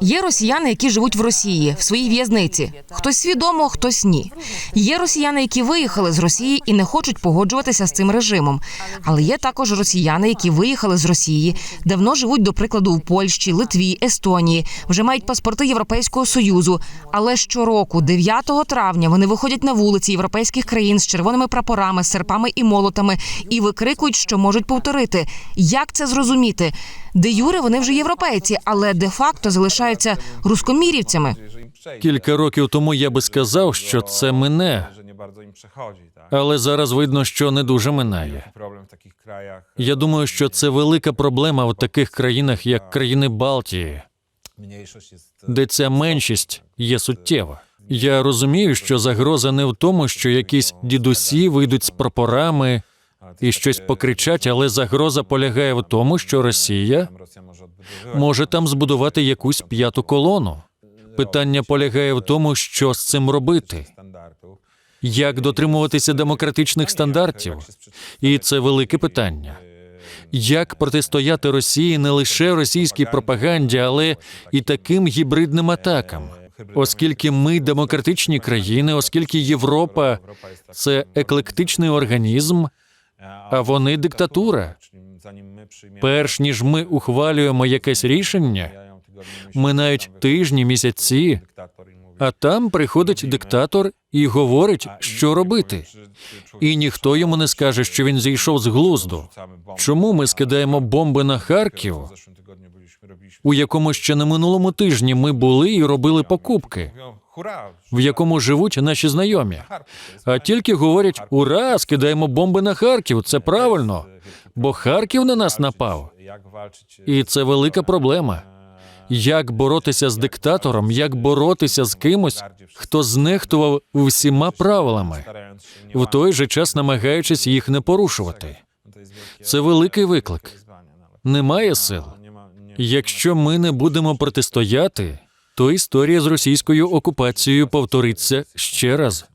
Є росіяни, які живуть в Росії в своїй в'язниці. Хтось свідомо, хтось ні. Є росіяни, які виїхали з Росії і не хочуть погоджуватися з цим режимом. Але є також росіяни, які виїхали з Росії, давно живуть, до прикладу, у Польщі, Литві, Естонії, вже мають паспорти Європейського союзу. Але щороку, 9 травня, вони виходять на вулиці європейських країн з червоними прапорами, серпами і молотами і викрикують, що можуть повторити. Як це зрозуміти? Де юре вони вже європейці, але де факто залишаються рускомірівцями. Кілька років тому я би сказав, що це мине, але зараз видно, що не дуже минає. Я думаю, що це велика проблема в таких країнах, як країни Балтії, де ця меншість є суттєва. Я розумію, що загроза не в тому, що якісь дідусі вийдуть з прапорами і щось покричать, але загроза полягає в тому, що Росія може там збудувати якусь п'яту колону. Питання полягає в тому, що з цим робити, як дотримуватися демократичних стандартів. І це велике питання. Як протистояти Росії не лише російській пропаганді, але і таким гібридним атакам, оскільки ми демократичні країни, оскільки Європа це еклектичний організм, а вони диктатура. Перш ніж ми ухвалюємо якесь рішення, mijają tygodnie, ми навіть тижні, місяці, а там приходить диктатор і говорить, що робити. І ніхто йому не скаже, що він зійшов з глузду. Чому ми скидаємо бомби на Харків, у якому ще на минулому тижні ми були і робили покупки, в якому живуть наші знайомі? А тільки говорять: ура, скидаємо бомби на Харків. Це правильно, бо Харків на нас напав. І це велика проблема. Як боротися з диктатором, як боротися з кимось, хто знехтував всіма правилами, в той же час намагаючись їх не порушувати. Це великий виклик. Немає сил. Якщо ми не будемо протистояти, то історія з російською окупацією повториться ще раз.